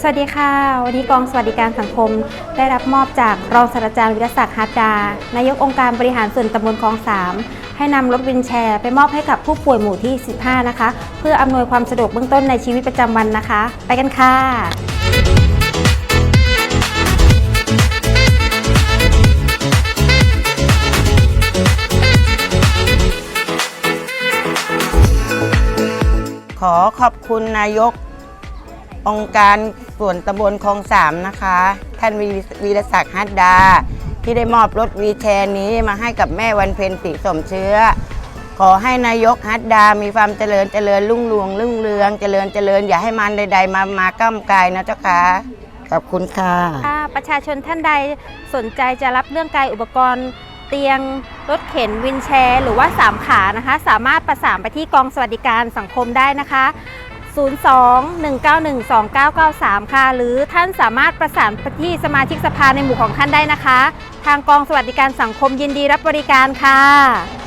สวัสดีค่ะ วันนี้กองสวัสดิการสังคม ได้รับมอบจากรองศาสตราจารย์วิทยาศักดิ์ฮัตดานายกองค์การบริหารส่วนตำบลคลองสามให้นำรถวินแชร์ ไปมอบให้กับผู้ป่วยหมู่ที่ 15 นะคะ เพื่ออำนวยความสะดวกเบื้องต้นในชีวิตประจำวันนะคะ ไปกันค่ะขอขอบคุณนายกองค์การ ส่วนตำบลคลองสามนะคะ ท่านวีรศักดิ์ฮัตดา ที่ได้มอบรถวีแชร์นี้มาให้กับแม่วันเพ็ญศรีสมเชื้อ ขอให้นายกฮัตดา มีความเจริญเจริญรุ่งเรืองรุ่งเรืองเจริญเจริญอย่าให้มันใด ๆ มามาก้ำกายนะเจ้าค่ะขอบคุณค่ะถ้าประชาชนท่านใดสนใจจะรับเรื่องกายอุปกรณ์เตียงรถเข็นวินแชร์ หรือว่า 3 ขานะคะ สามารถประสานไปที่กองสวัสดิการสังคมได้นะคะ 02-191-2993 ค่ะ หรือท่านสามารถประสานไปที่สมาชิกสภาในหมู่ของท่านได้นะคะ ทางกองสวัสดิการสังคมยินดีรับบริการค่ะ